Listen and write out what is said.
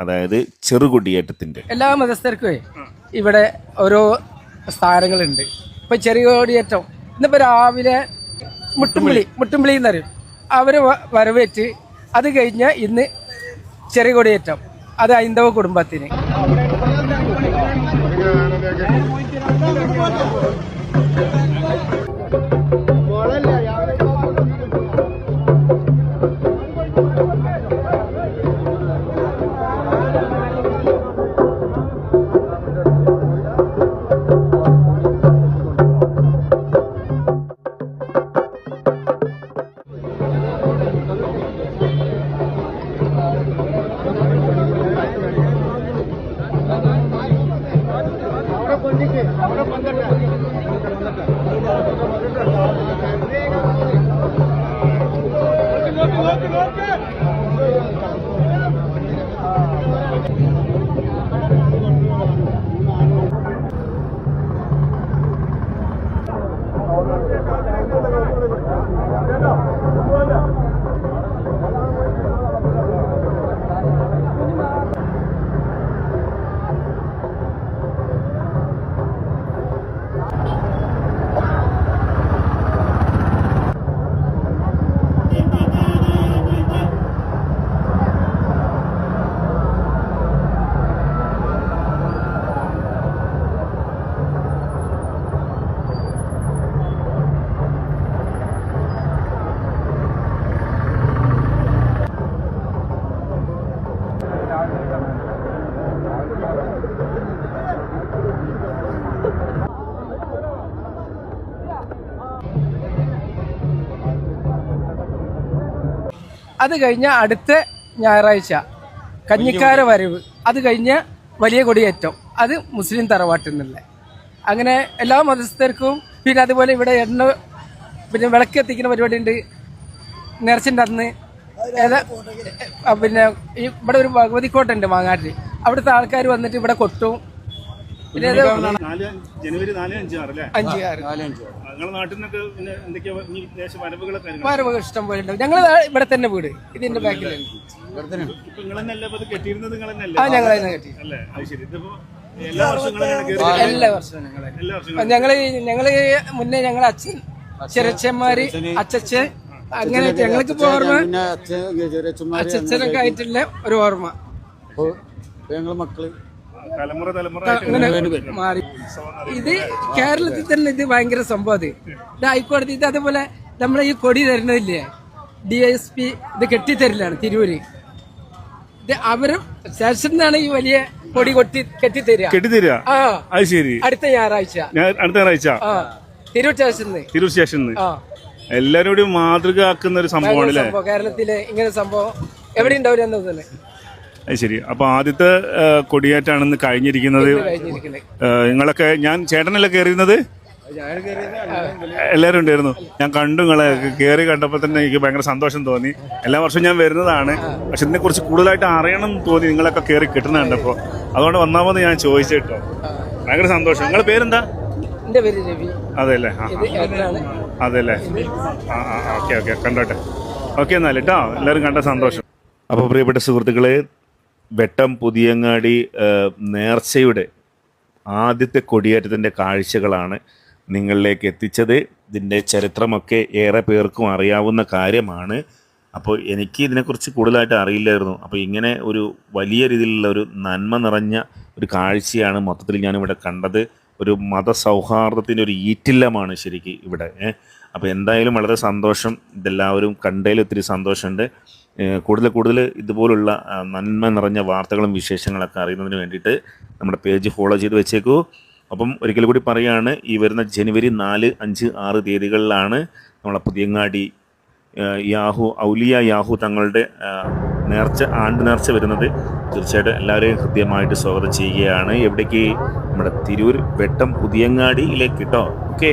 അതായത് ചെറുകൊടിയേറ്റത്തിന്റെ. എല്ലാ മതസ്ഥർക്കും ഇവിടെ ഓരോ സ്ഥാനങ്ങളുണ്ട്. ഇപ്പൊ ചെറിയ കൊടിയേറ്റം ഇന്നിപ്പോ രാവിലെ മുട്ടുമ്പിളി മുട്ടുമ്പിളി. എന്ന് എന്നറിയും അവർ വരവേറ്റ് അത് കഴിഞ്ഞ ഇന്ന് ചെറിയ കൊടിയേറ്റം അത് ഹൈന്ദവ കുടുംബത്തിന്. അത് കഴിഞ്ഞ അടുത്ത ഞായറാഴ്ച കഞ്ഞിക്കാര വരവ്. അത് കഴിഞ്ഞ വലിയ കൊടിയേറ്റം. അത് മുസ്ലിം തറവാട്ടിൽ അങ്ങനെ എല്ലാ മതസ്ഥർക്കും പിന്നെ അതുപോലെ ഇവിടെ എണ്ണ പിന്നെ വിളക്ക് എത്തിക്കുന്ന പരിപാടി ഉണ്ട് നേർച്ചിന്റെ അന്ന് പിന്നെ ഇവിടെ ഒരു ഭഗവതിക്കോട്ട ഉണ്ട് മാങ്ങാട്ടിൽ. അവിടുത്തെ ആൾക്കാർ വന്നിട്ട് ഇവിടെ കൊട്ടും ജനുവരി നാല് അഞ്ചാറ് അല്ലേ? നാട്ടിൽ നിന്നൊക്കെ എന്തൊക്കെയാ വരവുകളെ കാര്യങ്ങൾ ഇഷ്ടം പോലെ ഉണ്ട്. ഞങ്ങൾ ഇവിടെ തന്നെ വീട്. ഇതിന്റെ ബാക്കിലാണ് കെട്ടിയിരുന്നത് ആ ഞങ്ങൾ കെട്ടി. അല്ലേ? അത് ശരി. ഇതിപ്പോ എല്ലാ വർഷവും നിങ്ങൾ തന്നെയാണ് എല്ലാ വർഷവും ഞങ്ങൾ എല്ലാ വർഷവും ഞങ്ങൾ ഞങ്ങൾ മുന്നേ ഞങ്ങളെ അച്ഛൻ ചെറിയച്ഛന്മാര് അച്ഛൻ അങ്ങനെ ഞങ്ങൾക്ക് ഇപ്പൊ ഓർമ്മ പിന്നെ അച്ഛൻ ചെറിയച്ഛന്മാര് അച്ഛനൊക്കെ ആയിട്ടുള്ള ഒരു ഓർമ്മ. ഞങ്ങൾ മക്കൾ തലമുറ തലമുറ ഇത് കേരളത്തിൽ തന്നെ ഇത് ഭയങ്കര സംഭവം അത്. ഇത് ഹൈക്കോടതി ഇത് അതുപോലെ നമ്മളെ ഈ കൊടി തരുന്നതില്ലേ? ഡി എസ് പി ഇത് കെട്ടിത്തരില്ലാണ് തിരൂര്. ഇത് അവരും സ്റ്റേഷനിൽ നിന്നാണ് ഈ വലിയ കൊടി കൊട്ടി കെട്ടിത്തരിക. കെട്ടിത്തരിക? അത് ശരി അടുത്ത ഞായറാഴ്ച. അടുത്ത ഞായറാഴ്ച? തിരൂർ സ്റ്റേഷനിൽ തിരൂർ സ്റ്റേഷനിൽ മാതൃക ആക്കുന്ന ഒരു സംഭവമാണ് കേരളത്തിലെ ഇങ്ങനെ സംഭവം എവിടെ ഉണ്ടാവില്ല എന്നത് തന്നെ അത് ശരി. അപ്പൊ ആദ്യത്തെ കൊടിയേറ്റാണ് കൊടിയേറ്റാണെന്ന് കഴിഞ്ഞിരിക്കുന്നത് നിങ്ങളൊക്കെ ഞാൻ ചേട്ടനല്ലേ കയറിയിരുന്നത്? എല്ലാവരും ഉണ്ടായിരുന്നു. ഞാൻ കണ്ടു നിങ്ങളെ കയറി കണ്ടപ്പോൾ തന്നെ എനിക്ക് ഭയങ്കര സന്തോഷം തോന്നി. എല്ലാ വർഷവും ഞാൻ വരുന്നതാണ്. പക്ഷെ ഇതിനെ കുറിച്ച് കൂടുതലായിട്ട് അറിയണം എന്ന് തോന്നി നിങ്ങളൊക്കെ കയറി കിട്ടുന്നുണ്ട് അപ്പോൾ അതുകൊണ്ട് വന്നാമെന്ന് ഞാൻ ചോദിച്ചിട്ടോ ഭയങ്കര സന്തോഷം. നിങ്ങളുടെ പേരെന്താ? അതെല്ലേ അതെല്ലേ രവി. അതെ അല്ലേ ആ. ഇത് ഏട്ടനാണ്. അതെ അല്ലേ ആ ആ. Okay okay. കണ്ടോട്ടെ. ഓക്കെ എന്നാൽ കേട്ടോ. എല്ലാവരും കണ്ട സന്തോഷം. അപ്പോൾ പ്രിയപ്പെട്ട സുഹൃത്തുക്കളെ വെട്ടം പുതിയങ്ങാടി നേർച്ചയുടെ ആദ്യത്തെ കൊടിയേറ്റത്തിന്റെ കാഴ്ചകളാണ് നിങ്ങളിലേക്ക് എത്തിച്ചത്. ഇതിന്റെ ചരിത്രമൊക്കെ ഏറെ പേർക്കും അറിയാവുന്ന കാര്യമാണ്. അപ്പോൾ എനിക്ക് ഇതിനെക്കുറിച്ച് കൂടുതലായിട്ട് അറിയില്ലായിരുന്നു. അപ്പോൾ ഇങ്ങനെ ഒരു വലിയ രീതിയിലുള്ള ഒരു നന്മ നിറഞ്ഞ ഒരു കാഴ്ചയാണ് മൊത്തത്തിൽ ഞാനിവിടെ കണ്ടത്. ഒരു മതസൗഹാർദ്ദത്തിന്റെ ഒരു ഈറ്റില്ലമാണ് ശരിക്കും ഇവിടെ അപ്പോൾ എന്തായാലും വളരെ സന്തോഷം. ഇതെല്ലാവരും കണ്ടതിൽ ഒത്തിരി സന്തോഷമുണ്ട്. കൂടുതൽ കൂടുതൽ ഇതുപോലുള്ള നന്മ നിറഞ്ഞ വാർത്തകളും വിശേഷങ്ങളൊക്കെ അറിയുന്നതിന് വേണ്ടിയിട്ട് നമ്മുടെ പേജ് ഫോളോ ചെയ്ത് വെച്ചേക്കൂ. അപ്പം ഒരിക്കൽ കൂടി പറയുകയാണ് ഈ വരുന്ന ജനുവരി നാല് അഞ്ച് ആറ് തീയതികളിലാണ് നമ്മളെ പുതിയങ്ങാടി യാഹു ഔലിയ യാഹു തങ്ങളുടെ നേർച്ച ആണ്ട് നേർച്ച വരുന്നത്. തീർച്ചയായിട്ടും എല്ലാവരെയും ഹൃദ്യമായിട്ട് സ്വാഗതം ചെയ്യുകയാണ്. എവിടേക്ക്? നമ്മുടെ തിരൂർ വെട്ടം പുതിയങ്ങാടിയിലേക്ക് കേട്ടോ. ഓക്കെ.